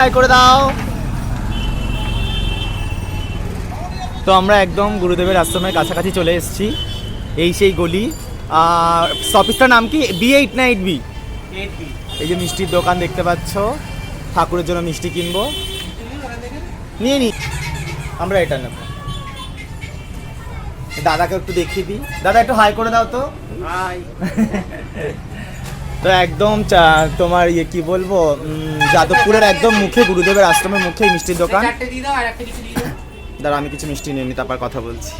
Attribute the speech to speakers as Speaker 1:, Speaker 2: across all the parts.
Speaker 1: High করে দাও। তো আমরা একদম গুরুদেবের আশ্রমের কাছাকাছি চলে এসেছি। এই সেই গলি। আর অফিসটার নাম কি? বি এইট না এইট বি এই যে মিষ্টির দোকান দেখতে পাচ্ছ। ঠাকুরের জন্য মিষ্টি কিনবো। নিয়ে নি। আমরা এটা নেব। দাদাকে একটু দেখিয়ে দিই। দাদা একটু হাই করে দাও তো। তো একদম চা- তোমার ইয়ে কি বলব যাদবপুরের একদম মুখে গুরুদেবের আশ্রমের মুখে মিষ্টির দোকান। দাঁড়া আমি কিছু মিষ্টি নিয়ে নি তারপর কথা বলছি।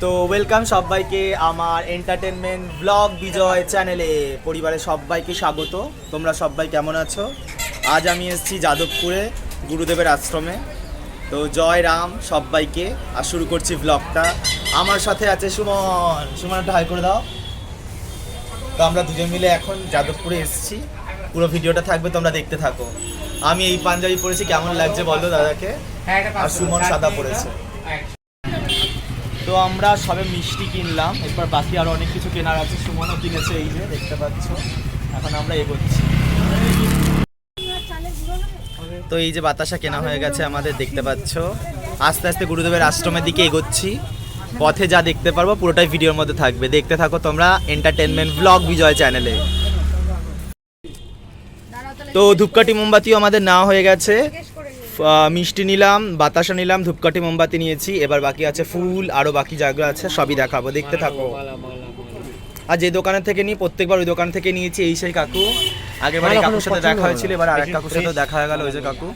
Speaker 1: তো ওয়েলকাম সবাইকে আমার এন্টারটেনমেন্ট ব্লগ বিজয় চ্যানেলে পরিবারের সবাইকে স্বাগত। তোমরা সবাই কেমন আছো? আজ আমি এসেছি যাদবপুরে গুরুদেবের আশ্রমে। তো জয় রাম সবাইকে। আর শুরু করছি ব্লগটা আমার সাথে আছে সুমন। সুমন একটা হাই করে দাও। তো আমরা দুজন মিলে এখন যাদবপুরে এসেছি। পুরো ভিডিওটা থাকবে তোমরা দেখতে থাকো। আমি এই পাঞ্জাবি পরেছি কেমন লাগছে বলো দাদাকে? আর সুমন সাদা পরেছে। তো আমরা সবে মিষ্টি কিনলাম এরপর বাকি আরও অনেক কিছু কেনার আছে। সুমনও কিনেছে এই যে দেখতে পাচ্ছ। এখন আমরা এগোচ্ছি। তো এই যে বাতাসা কেনা হয়ে গেছে আমাদের দেখতে পাচ্ছ। আস্তে আস্তে গুরুদেবের আশ্রমের দিকে এগোচ্ছি। পথে যা দেখতে পারব পুরোটাই ভিডিওর মধ্যে থাকবে। দেখতে থাকো তোমরা এন্টারটেনমেন্ট ব্লগ বিজয় চ্যানেলে তো ধূপকাঠি মোমবাতিও আমাদের নেওয়া হয়ে গেছে। মিষ্টি নিলাম বাতাসা নিলাম ধূপকাঠি মোমবাতি নিয়েছি। এবার বাকি আছে ফুল আরও বাকি জায়গা আছে সবই দেখাবো। দেখতে থাকো। আর যে দোকানের থেকে নিই প্রত্যেকবার ওই দোকান থেকে নিয়েছি এই সেই কাকু। আগের বার কাকুর সাথে দেখা হয়েছিল এবার আরেক কাকুর সাথে দেখা হয়ে গেল ওই যে কাকু।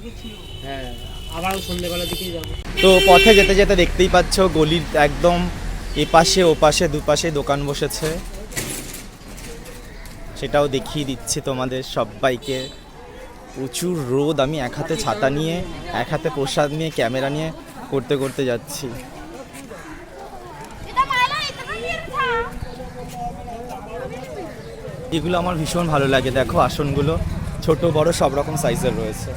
Speaker 2: হ্যাঁ আবার সন্ধ্যেবেলার দিকেই যাব।
Speaker 1: তো পথে যেতে যেতে দেখতেই পাচ্ছ গলির একদম এপাশে ওপাশে দুপাশে দোকান বসেছে। সেটাও দেখিয়ে দিচ্ছি তোমাদের সবাইকে। প্রচুর রোদ আমি এক হাতে ছাতা নিয়ে এক হাতে প্রসাদ নিয়ে ক্যামেরা নিয়ে করতে করতে যাচ্ছি। এগুলো আমার ভীষণ ভালো লাগে। দেখো আসনগুলো ছোট বড় সব রকম সাইজের রয়েছে।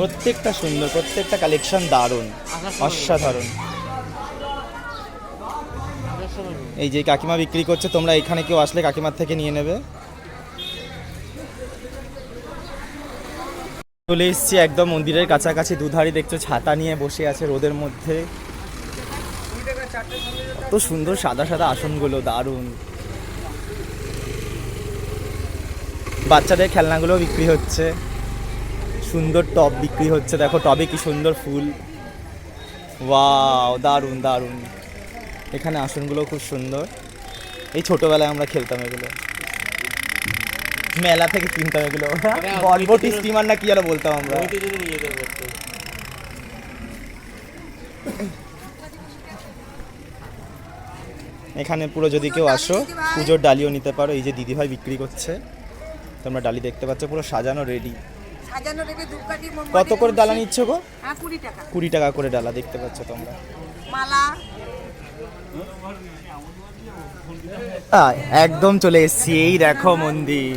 Speaker 1: প্রত্যেকটা সুন্দর প্রত্যেকটা কালেকশন দারুণ অসাধারণ। এই যে কাকিমা বিক্রি করছে তোমরা এখানে কেউ আসলে কাকিমার থেকে নিয়ে নেবে। চলে এসছি একদম মন্দিরের কাছাকাছি দুধারি দেখছ ছাতা নিয়ে বসে আছে রোদের মধ্যে। কত সুন্দর সাদা সাদা আসনগুলো দারুণ। বাচ্চাদের খেলনাগুলো বিক্রি হচ্ছে। সুন্দর টব বিক্রি হচ্ছে। দেখো টবে কি সুন্দর ফুল। ওয়াও দারুণ দারুণ। এখানে আসনগুলো খুব সুন্দর। এই ছোটবেলায় আমরা খেলতাম এগুলো। মেলা থেকে কিনতাম এগুলো। স্টিমার না কি যেন বলতাম আমরা। এখানে পুরো যদি কেউ আসো পুজোর ডালিও নিতে পারো। এই যে দিদিভাই বিক্রি করছে। তোমরা ডালি দেখতে পাচ্ছ পুরো সাজানো রেডি
Speaker 3: সাজানো রেখে ধূপকাঠি
Speaker 1: কত করে ডালা নিচ্ছ গো?
Speaker 3: হ্যাঁ কুড়ি টাকা।
Speaker 1: কুড়ি টাকা করে ডালা দেখতে পাচ্ছ তোমরা।
Speaker 3: মালা।
Speaker 1: একদম চলে এসছি এই দেখো মন্দির।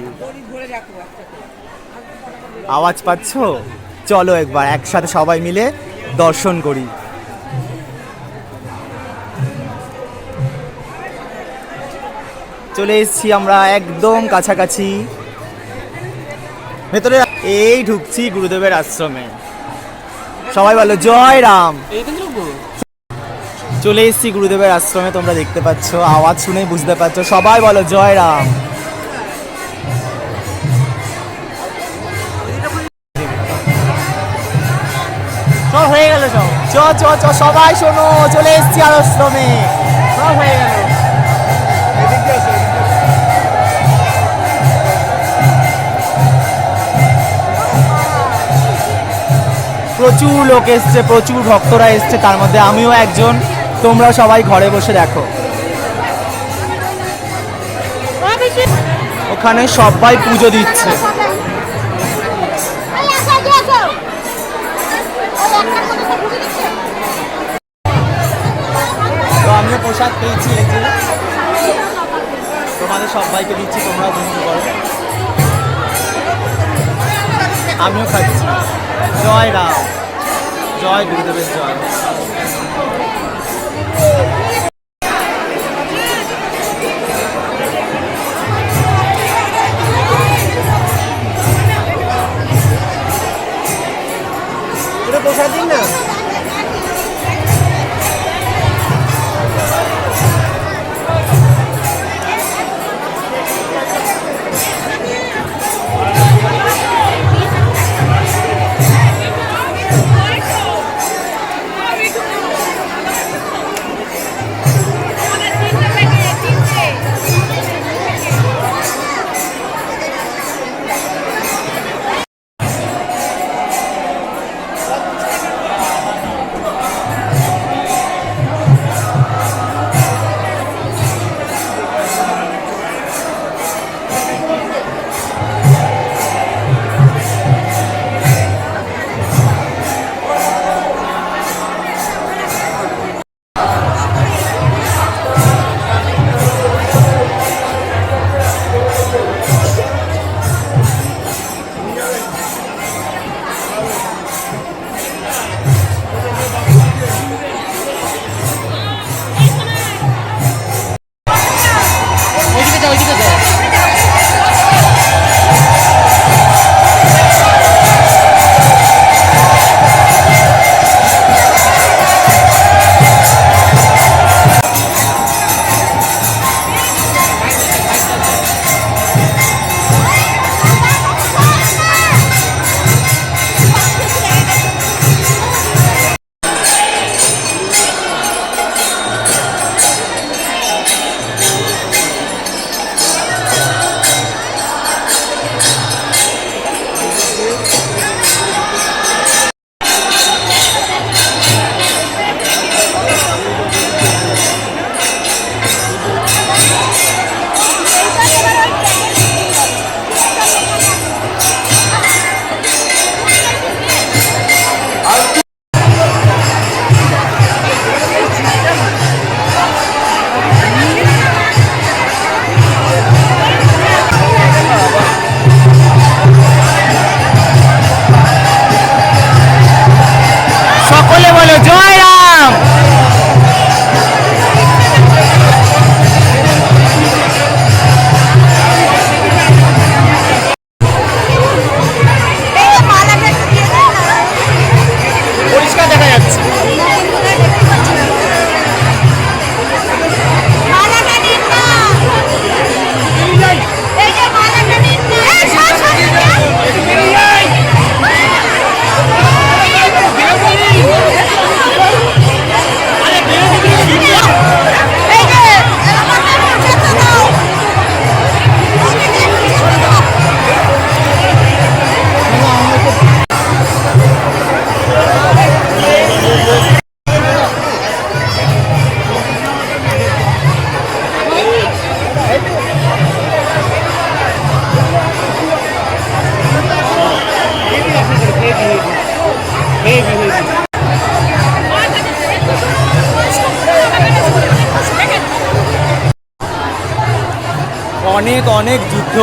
Speaker 1: আওয়াজ পাচ্ছ? চলো একবার একসাথে সবাই মিলে দর্শন করি। চলে এসেছি আমরা একদম কাছাকাছি। ভেতরে এই ঢুকছি গুরুদেবের আশ্রমে। সবাই বলো, জয় রাম। চলে এসেছি গুরুদেবের আশ্রমে, তোমরা দেখতে পাচ্ছ, আওয়াজ শুনেই বুঝতে পারছ। সবাই বলো, জয় রাম।
Speaker 2: হয়ে গেল সব।
Speaker 1: চ চ চ সবাই শোনো, চলে এসেছি আর আশ্রমে।
Speaker 2: সব হয়ে গেল।
Speaker 1: প্রচুর লোক এসছে, প্রচুর ভক্তরা এসছে, তার মধ্যে আমিও একজন। তোমরা সবাই ঘরে বসে দেখো। ওখানে সবাই পুজো দিচ্ছে।
Speaker 4: তো
Speaker 1: আমিও প্রসাদ পেয়েছি এই যে। তোমাদের সবাইকে দিচ্ছি তোমরা গ্রহণ করো। আমিও খাচ্ছি। জয় Ram. enjoy, do the best job. Pero.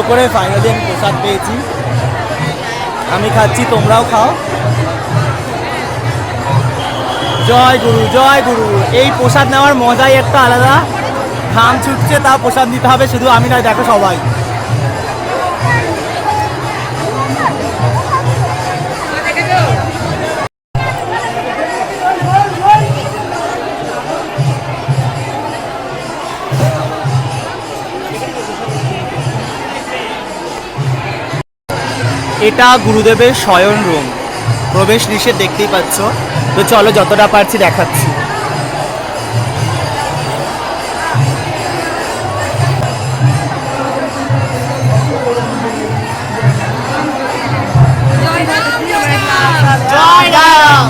Speaker 1: করে ফাইনালি আমি প্রসাদ পেয়েছি। আমি খাচ্ছি, তোমরাও খাও। জয় গুরু জয় গুরু। এই প্রসাদ নেওয়ার মজাই একটা আলাদা। ঘাম ছুটছে তা প্রসাদ নিতে হবে, শুধু আমি নয়, দেখো সবাই। এটা গুরুদেবের শয়ন রুম প্রবেশ নিষেধ দেখতেই পাচ্ছ তো চলো যতটা পারছি দেখাচ্ছি জয় রাম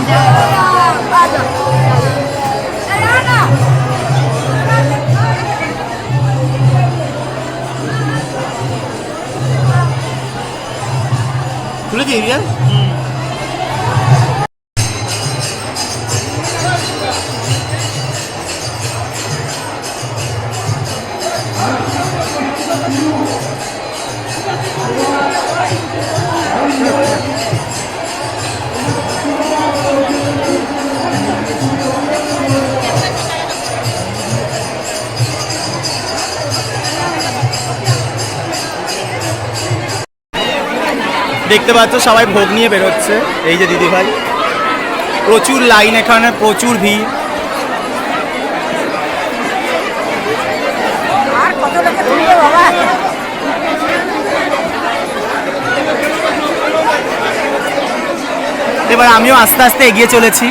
Speaker 1: 블랙이 1위야? 응. দেখতে পাচ্ছ সবাই ভোগ নিয়ে বেরোচ্ছে। এই যে দিদি ভাই প্রচুর লাইন এখানে প্রচুর ভিড়। এবার আমিও আস্তে আস্তে এগিয়ে চলেছি।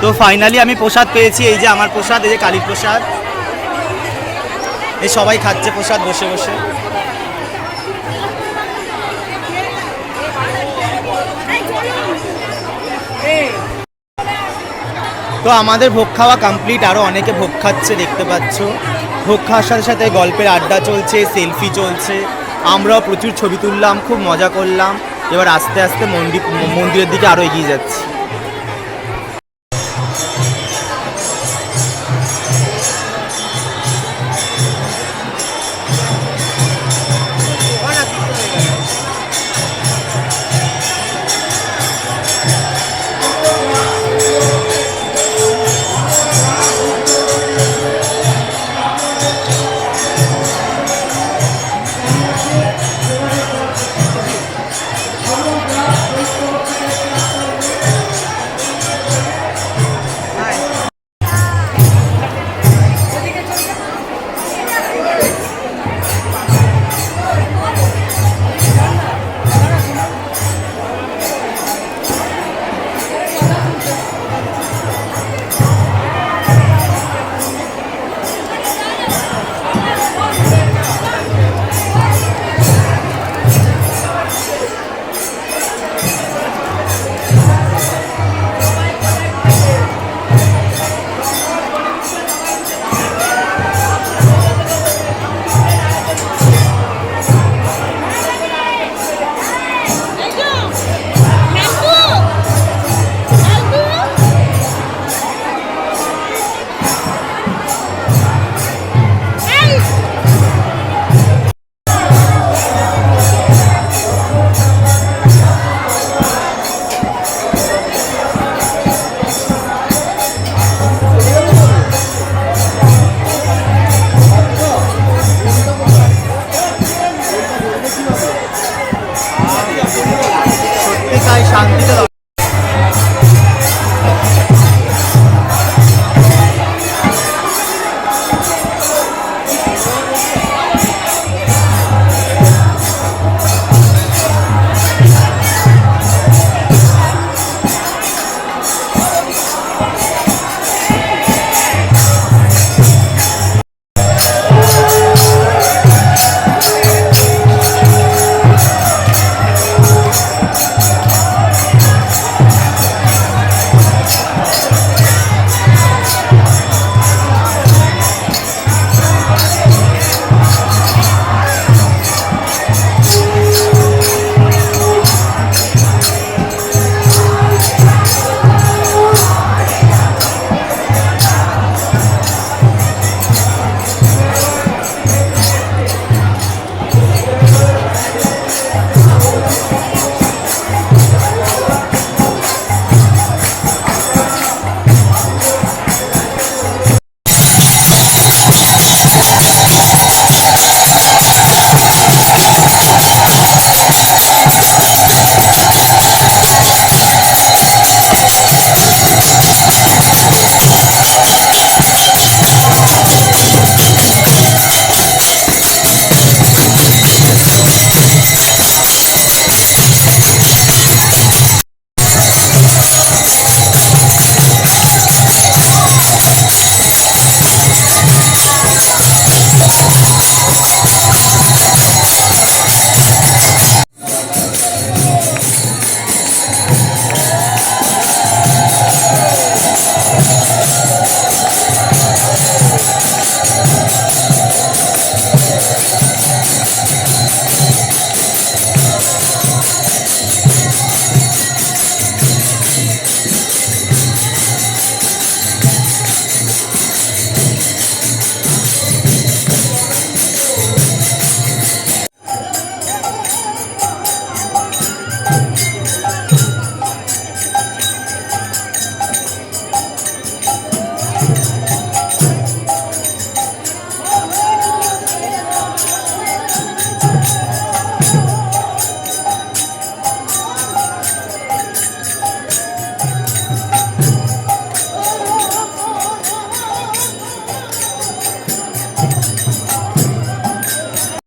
Speaker 1: তো ফাইনালি আমি প্রসাদ পেয়েছি এই যে আমার প্রসাদ এই যে কালীর প্রসাদ এই সবাই খাচ্ছে প্রসাদ বসে বসে। তো আমাদের ভোগ খাওয়া কমপ্লিট আরও অনেকে ভোগ খাচ্ছে, দেখতে পাচ্ছ। ভোগ খাওয়ার সাথে সাথে গল্পের আড্ডা চলছে সেলফি চলছে। আমরাও প্রচুর ছবি তুললাম, খুব মজা করলাম। এবার আস্তে আস্তে মন্দির মন্দিরের দিকে আরও এগিয়ে যাচ্ছি।